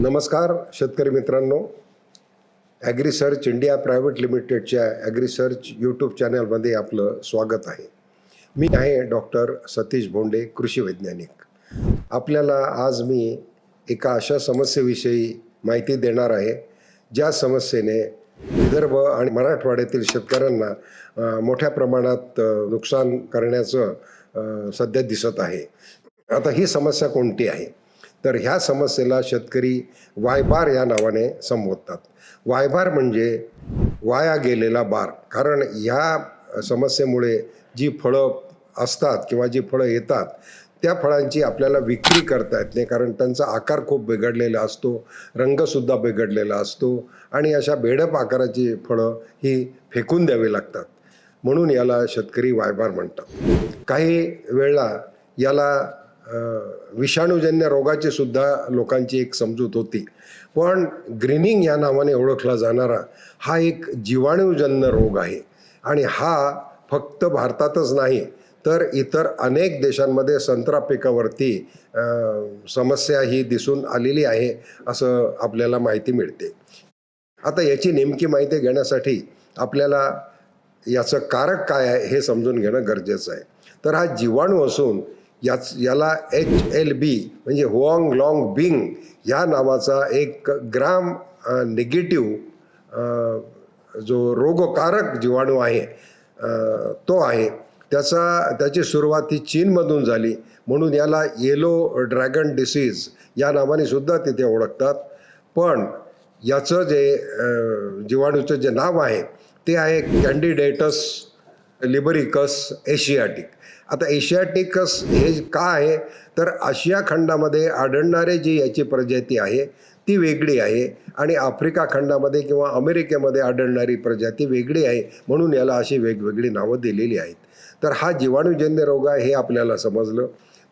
नमस्कार शेतकरी मित्रांनो. ॲग्रीसर्च इंडिया प्रायव्हेट लिमिटेडच्या ॲग्रीसर्च यूट्यूब चॅनलमध्ये आपलं स्वागत आहे. मी आहे डॉक्टर सतीश भोंडे कृषी वैज्ञानिक. आपल्याला आज मी एका अशा समस्येविषयी माहिती देणार आहे ज्या समस्येने विदर्भ आणि मराठवाड्यातील शेतकऱ्यांना मोठ्या प्रमाणात नुकसान करण्याचं सध्या दिसत आहे. आता ही समस्या कोणती आहे? तर ह्या समस्येला शेतकरी वायबार या नावाने संबोधतात. वायबार म्हणजे वाया गेलेला बार. कारण ह्या समस्येमुळे जी फळं असतात किंवा जी फळं येतात त्या फळांची आपल्याला विक्री करता येत नाही. कारण त्यांचा आकार खूप बिघडलेला असतो रंगसुद्धा बिघडलेला असतो आणि अशा बेडप आकाराची फळं ही फेकून द्यावी लागतात. म्हणून याला शेतकरी वायबार म्हणतात. काही वेळा याला विषाणूजन्य रोगाची सुद्धा लोकांची एक समजूत होती. पण ग्रीनिंग या नावाने ओळखला जाणारा हा एक जीवाणूजन्य रोग आहे. आणि हा फक्त भारतातच नाही तर इतर अनेक देशांमध्ये संत्रा पिकावरती समस्या ही दिसून आलेली आहे असं आपल्याला माहिती मिळते. आता याची नेमकी माहिती घेण्यासाठी आपल्याला याचं कारक काय आहे हे समजून घेणं गरजेचं आहे. तर हा जीवाणू असून याच याला एच एल बी म्हणजे हुआंग लॉंग बिंग या नावाचा एक ग्राम निगेटिव्ह जो रोगकारक जीवाणू आहे तो आहे. त्याचा त्याची सुरुवात ही चीनमधून झाली. म्हणून याला येलो ड्रॅगन डिसीज या नावाने सुद्धा तिथे ओळखतात. पण याचं जे जीवाणूचं जे नाव आहे ते आहे कॅन्डिडेटस लिबरिकस एशियाटिक आता एशियाटिकस हे का आहे? तर आशिया खंडामध्ये आढळणारे जी याची प्रजाती आहे ती वेगळी आहे. आणि आफ्रिका खंडामध्ये किंवा अमेरिकेमध्ये आढळणारी प्रजाती वेगळी आहे म्हणून याला अशी वेगवेगळी नावं दिलेली आहेत. तर हा जीवाणूजन्य रोग आहे हे आपल्याला समजलं.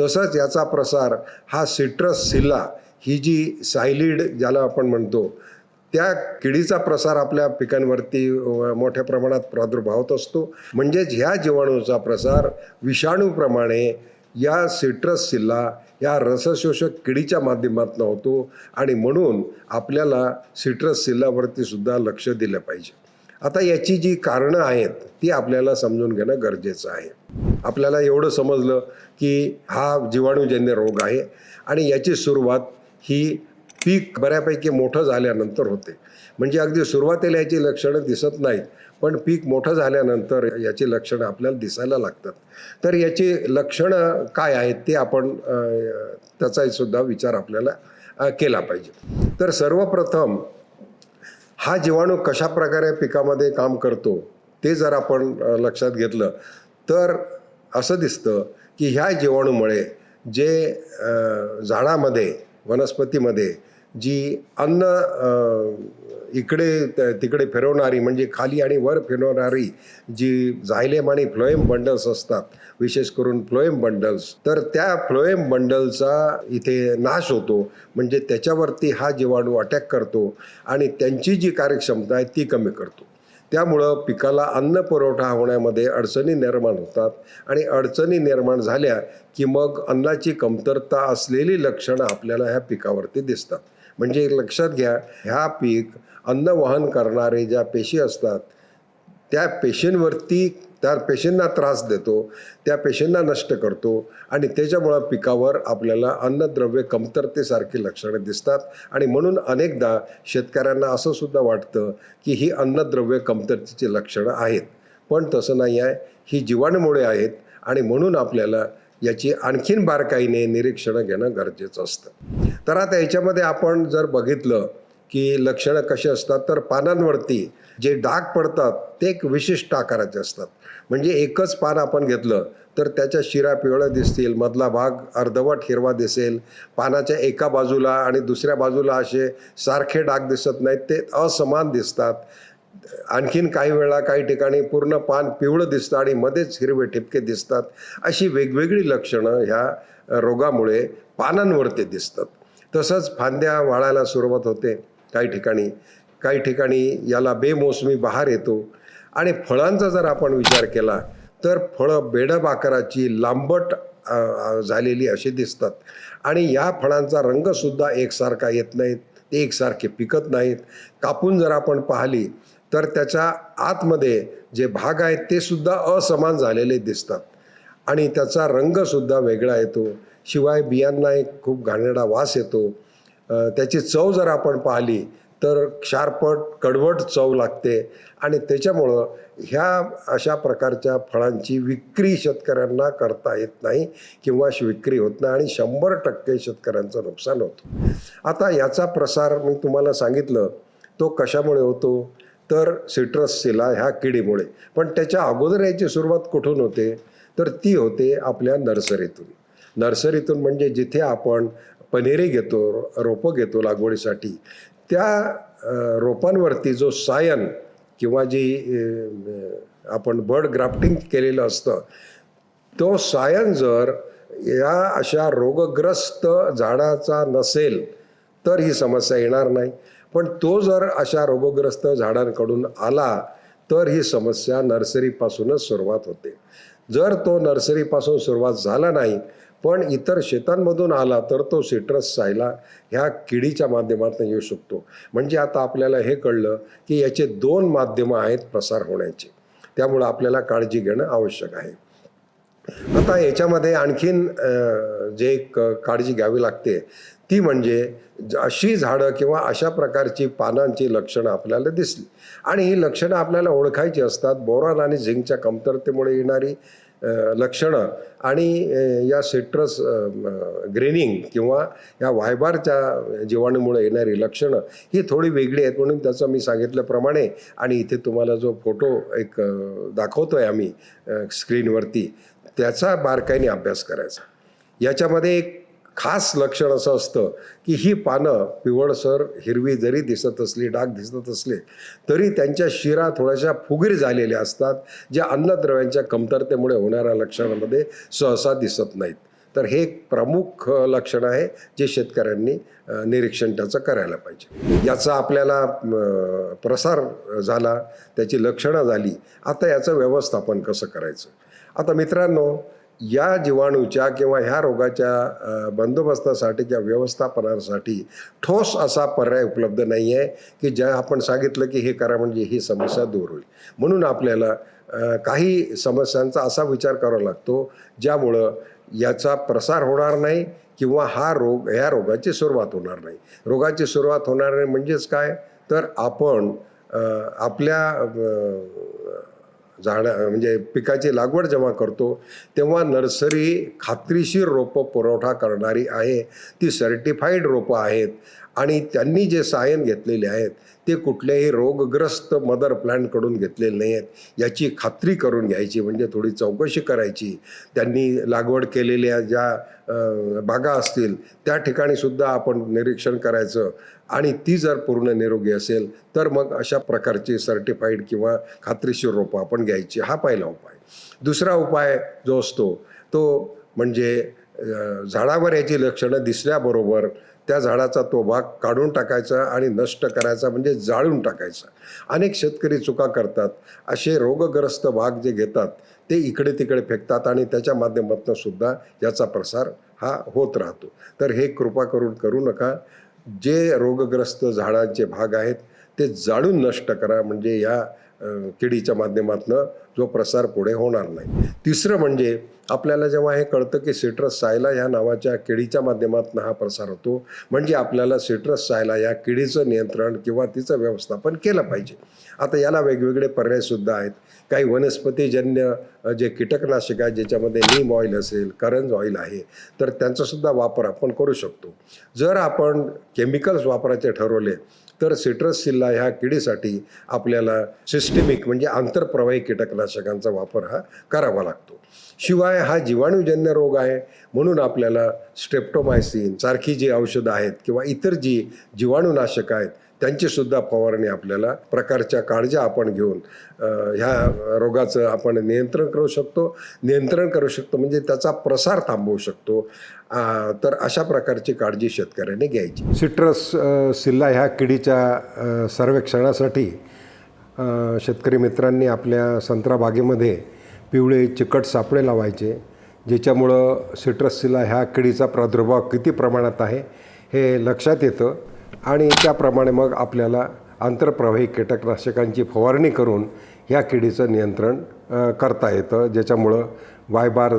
तसंच याचा प्रसार हा सिट्रस सिल्ला ही जी सायलिड ज्याला आपण म्हणतो त्या किडीचा प्रसार आपल्या पिकांवरती मोठ्या प्रमाणात प्रादुर्भावत असतो. म्हणजेच ह्या जीवाणूचा प्रसार विषाणूप्रमाणे या सिट्रस सिल्ला या रसशोषक किडीच्या माध्यमातून होतो आणि म्हणून आपल्याला सिट्रस सिल्लावरती सुद्धा लक्ष दिलं पाहिजे. आता याची जी कारणं आहेत ती आपल्याला समजून घेणं गरजेचं आहे. आपल्याला एवढं समजलं की हा जीवाणूजन्य रोग आहे आणि याची सुरुवात ही पीक बऱ्यापैकी मोठं झाल्यानंतर होते. म्हणजे अगदी सुरुवातीला याची लक्षणं दिसत नाहीत पण पीक मोठं झाल्यानंतर याची लक्षणं आपल्याला दिसायला लागतात. तर याची लक्षणं काय आहेत ते आपण त्याचाही सुद्धा विचार आपल्याला केला पाहिजे. तर सर्वप्रथम हा जीवाणू कशा प्रकारे पिकामध्ये काम करतो ते जर आपण लक्षात घेतलं तर असं दिसतं की ह्या जीवाणूमुळे जे झाडामध्ये वनस्पतीमध्ये जी अन्न इकडे त- तिकडे फिरवणारी म्हणजे खाली आणि वर फिरवणारी जी झायलेम आणि फ्लोएम बंडल्स असतात विशेष करून फ्लोएम बंडल्स तर त्या फ्लोएम बंडलचा इथे नाश होतो. म्हणजे त्याच्यावरती हा जीवाणू अटॅक करतो आणि त्यांची जी कार्यक्षमता आहे ती कमी करतो. त्यामुळं पिकाला अन्न पुरवठा होण्यामध्ये अडचणी निर्माण होतात आणि अडचणी निर्माण झाल्या की मग अन्नाची कमतरता असलेली लक्षणं आपल्याला ह्या पिकावरती दिसतात. म्हणजे लक्षात घ्या ह्या पीक अन्न वहन करणारे ज्या पेशी असतात त्या पेशींवरती त्या पेशींना त्रास देतो त्या पेशींना नष्ट करतो आणि त्याच्यामुळं पिकावर आपल्याला अन्नद्रव्य कमतरतेसारखी लक्षणं दिसतात. आणि म्हणून अनेकदा शेतकऱ्यांना असं सुद्धा वाटतं की ही अन्नद्रव्य कमतरतेची लक्षणं आहेत. पण तसं नाही आहे. ही जीवाणूमुळे आहेत आणि म्हणून आपल्याला याची आणखीन बारकाईने निरीक्षणं घेणं गरजेचं असतं. तर आता याच्यामध्ये आपण जर बघितलं की लक्षणं कशी असतात तर पानांवरती जे डाग पडतात ते एक विशिष्ट आकाराचे असतात. म्हणजे एकच पान आपण घेतलं तर त्याच्या शिरा पिवळ्या दिसतील मधला भाग अर्धवट हिरवा दिसेल पानाच्या एका बाजूला आणि दुसऱ्या बाजूला असे सारखे डाग दिसत नाहीत ते असमान दिसतात. आणखीन काही वेळा काही ठिकाणी पूर्ण पान पिवळं दिसतं आणि मध्येच हिरवे ठिपके दिसतात. अशी वेगवेगळी लक्षणं ह्या रोगामुळे पानांवरती दिसतात. तसंच फांद्या वाळायला सुरुवात होते. काही ठिकाणी काही ठिकाणी याला बेमोसमी बहार येतो. आणि फळांचा जर आपण विचार केला तर फळं बेडब आकाराची लांबट झालेली अशी दिसतात. आणि या फळांचा रंगसुद्धा एकसारखा येत नाहीत ते एकसारखे पिकत नाहीत. कापून जर आपण पाहिली तर त्याच्या आतमध्ये जे भाग आहेत ते सुद्धा असमान झालेले दिसतात. आणि त्याचा रंगसुद्धा वेगळा येतो. शिवाय बियांना एक खूप घाणेरडा वास येतो. त्याची चव जर आपण पाहिली तर क्षारपट कडवट चव लागते. आणि त्याच्यामुळं ह्या अशा प्रकारच्या फळांची विक्री शेतकऱ्यांना करता येत नाही किंवा विक्री होत नाही आणि शंभर टक्के शेतकऱ्यांचं नुकसान होतं. आता याचा प्रसार मी तुम्हाला सांगितलं तो कशामुळे होतो? तर सिट्रस सिला ह्या किडीमुळे. पण त्याच्या अगोदर याची सुरुवात कुठून होते? तर ती होते आपल्या नर्सरीतून. नर्सरीतून म्हणजे जिथे आपण पनेरी घेतो रोपं घेतो लागवडीसाठी. त्या रोपांवरती जो सायन किंवा जी आपण बर्ड ग्राफ्टिंग केलेलं असतं तो सायन जर या अशा रोगग्रस्त झाडाचा नसेल तर ही समस्या येणार नाही. पण तो जर अशा रोगग्रस्त झाडांकडून आला तर ही समस्या नर्सरीपासूनच सुरुवात होते. जर तो नर्सरीपासून सुरुवात झाला नाही पण इतर शेतांमधून आला तर तो सिट्रस सायला ह्या किडीच्या माध्यमातून येऊ शकतो. म्हणजे आता आपल्याला हे कळलं की याचे दोन माध्यमं आहेत प्रसार होण्याचे. त्यामुळं आपल्याला काळजी घेणं आवश्यक आहे. आता याच्यामध्ये आणखीन जे एक काळजी घ्यावी लागते ती म्हणजे ज- अशी झाडं किंवा अशा प्रकारची पानांची लक्षणं आपल्याला दिसली. आणि ही लक्षणं आपल्याला ओळखायची असतात. बोरॉन आणि झिंकच्या कमतरतेमुळे येणारी लक्षणं आणि या सिट्रस ग्रेनिंग किंवा या वायबारच्या जीवाणूमुळे येणारी लक्षणं ही थोडी वेगळी आहेत म्हणून त्याचं मी सांगितल्याप्रमाणे आणि इथे तुम्हाला जो फोटो एक दाखवतो आहे आम्ही स्क्रीनवरती त्याचा बारकाईने अभ्यास करायचा. याच्यामध्ये एक खास लक्षण असं असतं की ही पानं पिवळसर हिरवी जरी दिसत असली डाग दिसत असले तरी त्यांच्या शिरा थोड्याशा फुगीर झालेल्या असतात ज्या अन्नद्रव्यांच्या कमतरतेमुळे होणाऱ्या लक्षणामध्ये सहसा दिसत नाहीत. तर हे एक प्रमुख लक्षण आहे जे शेतकऱ्यांनी निरीक्षण त्याचं करायला पाहिजे. याचा आपल्याला प्रसार झाला त्याची लक्षणं झाली आता याचं व्यवस्थापन कसं करायचं? आता मित्रांनो या जीवाणूच्या किंवा ह्या रोगाच्या बंदोबस्तासाठी किंवा व्यवस्थापनासाठी ठोस असा पर्याय उपलब्ध नाही आहे की ज्या आपण सांगितलं की हे करा म्हणजे ही समस्या दूर होईल. म्हणून आपल्याला काही समस्यांचा असा विचार करावा लागतो ज्यामुळं याचा प्रसार होणार नाही किंवा हा रोग ह्या रोगाची सुरुवात होणार नाही. रोगाची सुरुवात होणार नाही म्हणजेच काय? तर आपण आपल्या झाडं म्हणजे पिकाची लागवड जेव्हा करतो तेव्हा नर्सरी खात्रीशीर रोपं पुरवठा करणारी आहे. ती सर्टिफाईड रोपं आहेत. आणि त्यांनी जे सायन घेतलेले आहेत ते कुठल्याही रोगग्रस्त मदर प्लॅनकडून घेतलेले नाही आहेत याची खात्री करून घ्यायची म्हणजे थोडी चौकशी करायची. त्यांनी लागवड केलेल्या ज्या बागा असतील त्या ठिकाणी सुद्धा आपण निरीक्षण करायचं. आणि ती जर पूर्ण निरोगी असेल तर मग अशा प्रकारची सर्टिफाईड किंवा खात्रीशीर रोपं आपण घ्यायची. हा पहिला उपाय. दुसरा उपाय जो असतो तो म्हणजे झाडावर याची लक्षणं दिसल्याबरोबर त्या झाडाचा तो भाग काढून टाकायचा आणि नष्ट करायचा म्हणजे जाळून टाकायचा. अनेक शेतकरी चुका करतात. असे रोगग्रस्त भाग जे घेतात ते इकडे तिकडे फेकतात आणि त्याच्या माध्यमातून सुद्धा याचा प्रसार हा होत राहतो. तर हे कृपा करून करू नका. जे रोगग्रस्त झाडांचे भाग आहेत ते जाळून नष्ट करा म्हणजे या किडीच्या माध्यमातून जो प्रसार पुढे होणार नाही. तिसरं म्हणजे आपल्याला जेव्हा हे कळतं की सिट्रस सायला ह्या नावाच्या किडीच्या माध्यमातून हा प्रसार होतो म्हणजे आपल्याला सिट्रस सायला या किडीचं नियंत्रण किंवा तिचं व्यवस्थापन केलं पाहिजे. आता याला वेगवेगळे पर्यायसुद्धा आहेत. काही वनस्पतीजन्य जे कीटकनाशक आहे ज्याच्यामध्ये नीम ऑइल असेल करंज ऑइल आहे तर त्यांचासुद्धा वापर आपण करू शकतो. जर आपण केमिकल्स वापरायचे ठरवले तर सिट्रस सिल्ला ह्या किडीसाठी आपल्याला सिस्टेमिक म्हणजे आंतरप्रवाही कीटकनाशकांचा वापर हा करावा लागतो. शिवाय हा जीवाणूजन्य रोग आहे म्हणून आपल्याला स्ट्रेप्टोमायसिन सारखी जी औषधं आहेत किंवा इतर जी जीवाणूनाशकं आहेत त्यांची सुद्धा फवारणी आपल्याला प्रकारच्या काळज्या आपण घेऊन ह्या रोगाचं आपण नियंत्रण करू शकतो. नियंत्रण करू शकतो म्हणजे त्याचा प्रसार थांबवू शकतो. तर अशा प्रकारची काळजी शेतकऱ्याने घ्यायची. सिट्रस सिल्ला ह्या किडीच्या सर्वेक्षणासाठी शेतकरी मित्रांनी आपल्या संत्रा बागेमध्ये पिवळे चिकट सापळे लावायचे ज्याच्यामुळं सिट्रस सिला ह्या किडीचा प्रादुर्भाव किती प्रमाणात आहे हे लक्षात येतं. आणि त्याप्रमाणे मग आपल्याला आंतरप्रवाही कीटकनाशकांची फवारणी करून ह्या किडीचं नियंत्रण करता येतं ज्याच्यामुळं वायबार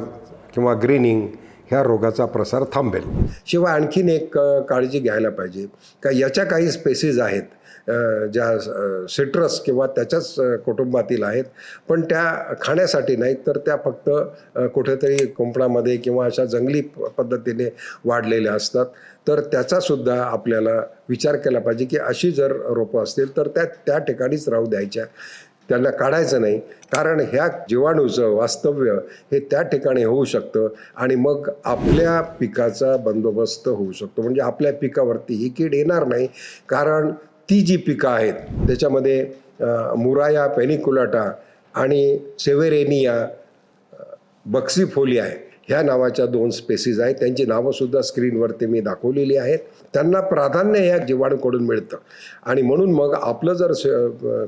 किंवा ग्रीनिंग ह्या रोगाचा प्रसार थांबेल. शिवाय आणखीन एक काळजी घ्यायला पाहिजे. का याच्या काही स्पेसीज आहेत ज्या सिट्रस किंवा त्याच्याच कुटुंबातील आहेत पण त्या खाण्यासाठी नाहीत तर त्या फक्त कुठेतरी कुंपणामध्ये किंवा अशा जंगली प- पद्धतीने वाढलेल्या असतात. तर त्याचासुद्धा आपल्याला विचार केला पाहिजे की अशी जर रोपं असतील तर त्या त्या ठिकाणीच राहू द्यायच्या. त्यांना काढायचं नाही. कारण ह्या जीवाणूचं वास्तव्य हे त्या ठिकाणी होऊ शकतं आणि मग आपल्या पिकाचा बंदोबस्त होऊ शकतो. म्हणजे आपल्या पिकावरती ही कीड येणार नाही. कारण ती जी पिकं आहेत त्याच्यामध्ये मुराया पेनिकुलाटा आणि सेवेरेनिया बक्सीफोलिया आहे. ह्या नावाच्या दोन स्पेसीज आहेत. त्यांची नावंसुद्धा स्क्रीनवरती मी दाखवलेली आहेत. त्यांना प्राधान्य ह्या जीवाणूकडून मिळतं. आणि म्हणून मग आपलं जर स-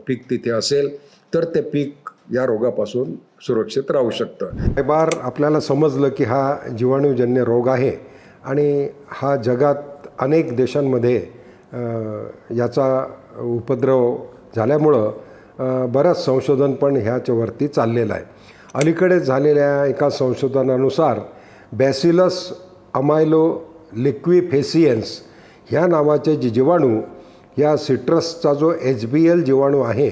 पीक तिथे असेल तर ते पीक या रोगापासून सुरक्षित राहू शकतं. बार आपल्याला समजलं की हा जीवाणूजन्य रोग आहे आणि हा जगात अनेक देशांमध्ये याचा उपद्रव झाल्यामुळं बरंच संशोधन पण ह्याच्यावरती चाललेलं आहे. अलीकडेच झालेल्या एका संशोधनानुसार बॅसिलस अमायलो लिक्विफेसियन्स ह्या नावाचे जे जीवाणू या सिट्रसचा जो एच बी एल जीवाणू आहे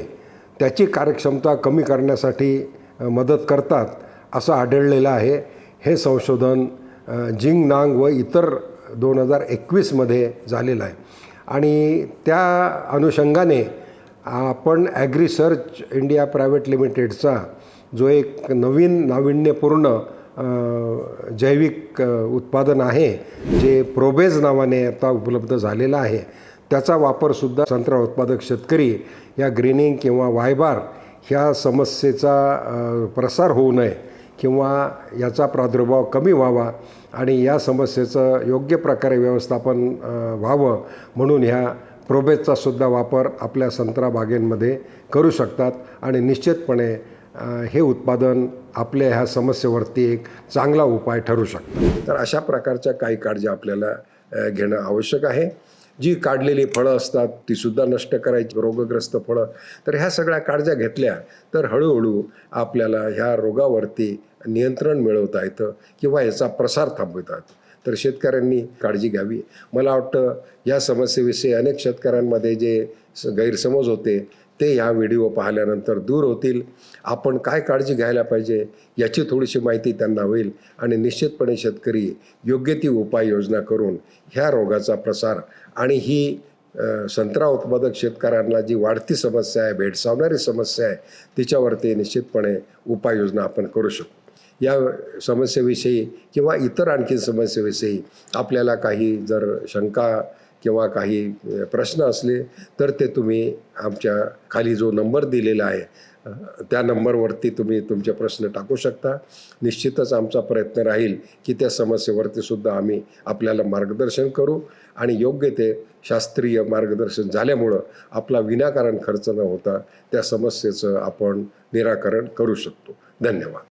त्याची कार्यक्षमता कमी करण्यासाठी मदत करतात असं आढळलेलं आहे. हे संशोधन जिंग नांग व इतर दोन हजार एकवीसमध्ये झालेलं आहे. आणि त्या अनुषंगाने आपण ॲग्री सर्च इंडिया प्रायव्हेट लिमिटेडचा जो एक नवीन नाविन्यपूर्ण जैविक उत्पादन आहे जे प्रोबेज नावाने आता उपलब्ध झालेलं आहे त्याचा वापरसुद्धा संत्रा उत्पादक शेतकरी या ग्रीनिंग किंवा वायबार ह्या समस्येचा प्रसार होऊ नये. किंवा याचा प्रादुर्भाव कमी व्हावा आणि या समस्येचं योग्य प्रकारे व्यवस्थापन व्हावं म्हणून ह्या प्रोबेजचा सुद्धा वापर आपल्या संत्रा बागेंमध्ये करू शकतात आणि निश्चितपणे हे उत्पादन आपल्या ह्या समस्येवरती एक चांगला उपाय ठरू शकतं. तर अशा प्रकारच्या काही काळजी आपल्याला घेणं आवश्यक आहे. जी काढलेली फळं असतात तीसुद्धा नष्ट करायची रोगग्रस्त फळं. तर ह्या सगळ्या काळज्या घेतल्या तर हळूहळू आपल्याला ह्या रोगावरती नियंत्रण मिळवता येतं किंवा याचा प्रसार थांबवता येतो. तर शेतकऱ्यांनी काळजी घ्यावी. मला वाटतं या समस्येविषयी अनेक शेतकऱ्यांमध्ये जे स- गैरसमज होते ते ह्या व्हिडिओ पाहिल्यानंतर दूर होतील. आपण काय काळजी घ्यायला पाहिजे याची थोडीशी माहिती त्यांना होईल आणि निश्चितपणे शेतकरी योग्य ती उपाययोजना करून ह्या रोगाचा प्रसार आणि ही संत्रा उत्पादक शेतकऱ्यांना जी वाढती समस्या आहे भेडसावणारी समस्या आहे तिच्यावरती निश्चितपणे उपाययोजना आपण करू शकतो या समस्येविषयी किंवा इतर आणखी समस्येविषयी आपल्याला काही जर शंका किंवा काही प्रश्न असले तर ते तुम्ही आमच्या खाली जो नंबर दिलेला आहे त्या नंबरवरती तुम्ही तुमचे प्रश्न टाकू शकता. निश्चितच आमचा प्रयत्न राहील की त्या समस्येवरती सुद्धा आम्ही आपल्याला मार्गदर्शन करू आणि योग्य ते शास्त्रीय मार्गदर्शन झाल्यामुळं आपला विनाकारण खर्च न होता त्या समस्येचं आपण निराकरण करू शकतो. धन्यवाद.